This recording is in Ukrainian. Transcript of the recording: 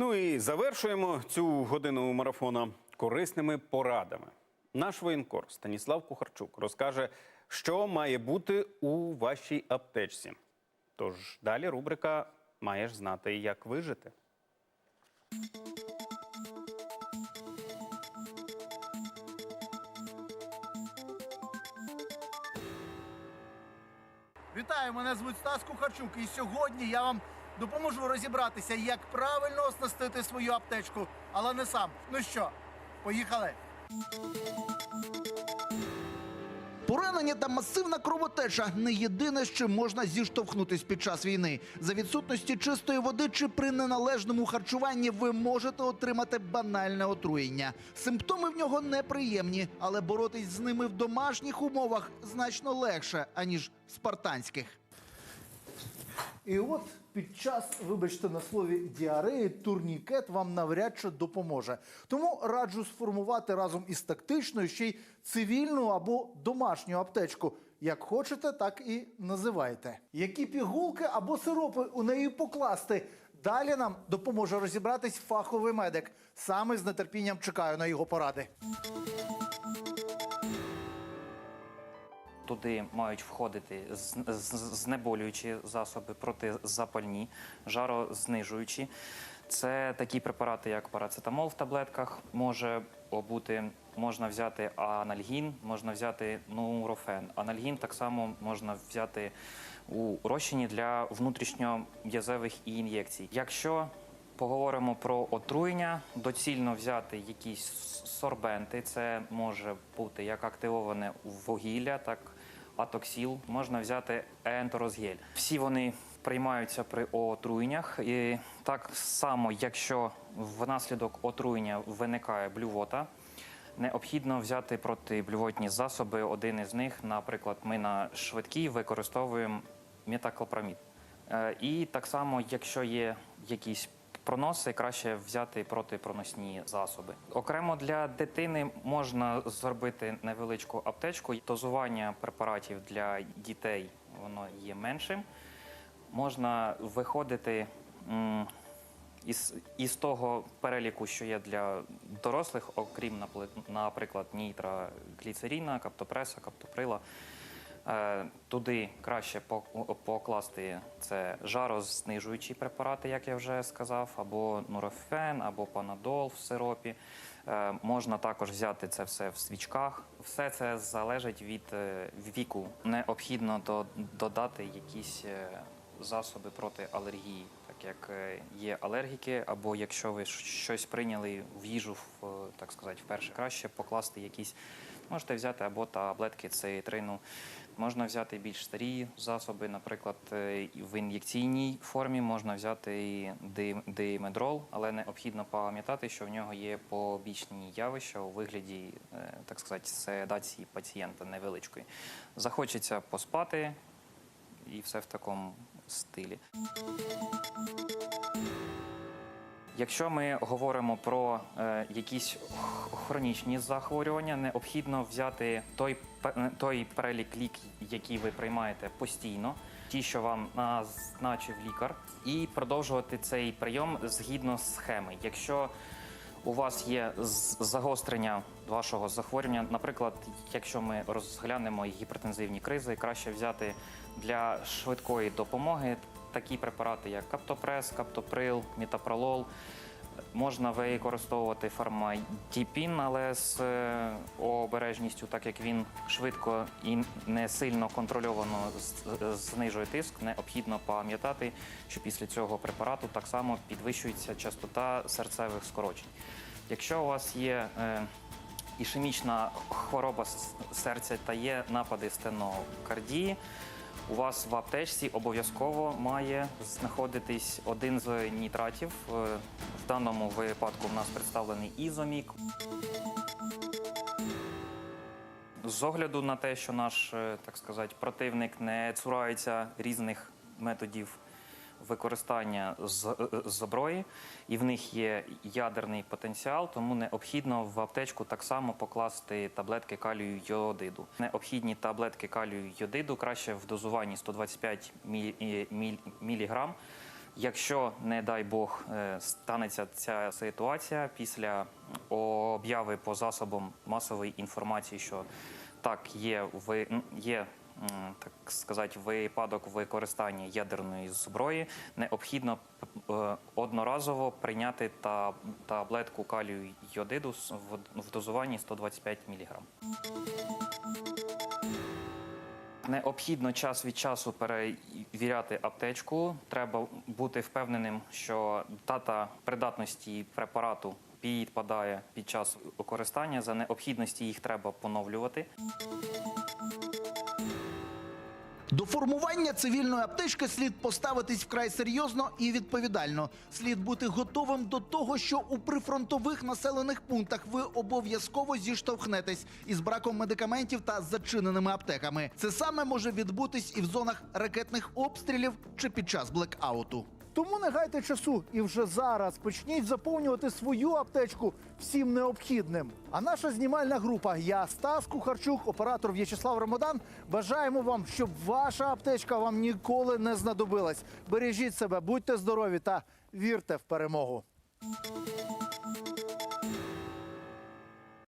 Ну і завершуємо цю годину марафона корисними порадами. Наш воєнкор Станіслав Кухарчук розкаже, що має бути у вашій аптечці. Тож далі рубрика Маєш знати, як вижити. Вітаю, мене звуть Стас Кухарчук, і сьогодні я вам допоможу розібратися, як правильно оснастити свою аптечку, але не сам. Ну що, поїхали. Поранення та масивна кровотеча не єдине, з чим можна зіштовхнутись під час війни. За відсутності чистої води чи при неналежному харчуванні ви можете отримати банальне отруєння. Симптоми в нього неприємні, але боротись з ними в домашніх умовах значно легше, аніж в спартанських. І от під час, вибачте на слові, діареї турнікет вам навряд чи допоможе. Тому раджу сформувати разом із тактичною ще й цивільну або домашню аптечку. Як хочете, так і називайте. Які пігулки або сиропи у неї покласти. Далі нам допоможе розібратись фаховий медик. Саме з нетерпінням чекаю на його поради. Туди мають входити знеболюючі засоби протизапальні, жарознижуючі. Це такі препарати, як парацетамол в таблетках може бути. Можна взяти анальгін, можна взяти нурофен. Анальгін так само можна взяти у розчині для внутрішньом'язевих ін'єкцій. Якщо поговоримо про отруєння, доцільно взяти якісь сорбенти. Це може бути як активоване вугілля, так атоксіл. Можна взяти ентерозгель. Всі вони приймаються при отруєннях. І так само, якщо внаслідок отруєння виникає блювота, необхідно взяти протиблювотні засоби. Один із них, наприклад, ми на швидкій використовуємо метаклопрамід. Е, І так само, якщо є якісь проноси, краще взяти протипроносні засоби. Окремо для дитини можна зробити невеличку аптечку. Дозування препаратів для дітей воно є меншим. Можна виходити із, із того переліку, що є для дорослих, окрім, наприклад, нітрогліцеріна, каптопреса, каптоприла. Е, Туди краще пок- покласти це жарознижуючі препарати, як я вже сказав, або нурофен, або панадол в сиропі. Е, Можна також взяти це все в свічках. Все це залежить від е, віку. Необхідно до- додати якісь засоби проти алергії, так як є алергіки, або якщо ви щось прийняли в їжу, так сказати, вперше краще покласти якісь. Можете взяти або таблетки цитрину, можна взяти більш старі засоби, наприклад, е, в ін'єкційній формі можна взяти димедрол, але необхідно пам'ятати, що в нього є побічні явища у вигляді, е, так сказати, седації пацієнта невеличкої. Захочеться поспати і все в такому стилі. Якщо ми говоримо про е, якісь хронічні захворювання, необхідно взяти той, той перелік ліків, який ви приймаєте постійно, ті, що вам назначив лікар, і продовжувати цей прийом згідно схеми. Якщо у вас є загострення вашого захворювання, наприклад, якщо ми розглянемо гіпертензивні кризи, краще взяти для швидкої допомоги такі препарати, як каптопрес, каптоприл, мітапролол. Можна використовувати фармадіпін, але з е, обережністю, так як він швидко і не сильно контрольовано знижує тиск, необхідно пам'ятати, що після цього препарату так само підвищується частота серцевих скорочень. Якщо у вас є е, ішемічна хвороба серця та є напади стенокардії, у вас в аптечці обов'язково має знаходитись один з нітратів. Е, В даному випадку в нас представлений ізомік. З огляду на те, що наш, е, так сказати, противник не цурається різних методів використання зброї, і в них є ядерний потенціал, тому необхідно в аптечку так само покласти таблетки калію йодиду. Необхідні таблетки калію йодиду краще в дозуванні 125 мі- е, міліграм. Якщо, не дай Бог, е, станеться ця ситуація після обяви по засобам масової інформації, що так є ви є. Так сказати, випадок використання ядерної зброї необхідно е, одноразово прийняти таблетку калію йодиду в дозуванні 125 мг. Необхідно час від часу перевіряти аптечку. Треба бути впевненим, що дата придатності препарату підпадає під час використання. За необхідності їх треба поновлювати. До формування цивільної аптечки слід поставитись вкрай серйозно і відповідально. Слід бути готовим до того, що у прифронтових населених пунктах ви обов'язково зіштовхнетесь із браком медикаментів та зачиненими аптеками. Це саме може відбутись і в зонах ракетних обстрілів чи під час блекауту. Тому не гайте часу і вже зараз почніть заповнювати свою аптечку всім необхідним. А наша знімальна група, я Стас Кухарчук, оператор В'ячеслав Ромодан. Бажаємо вам, щоб ваша аптечка вам ніколи не знадобилась. Бережіть себе, будьте здорові та вірте в перемогу.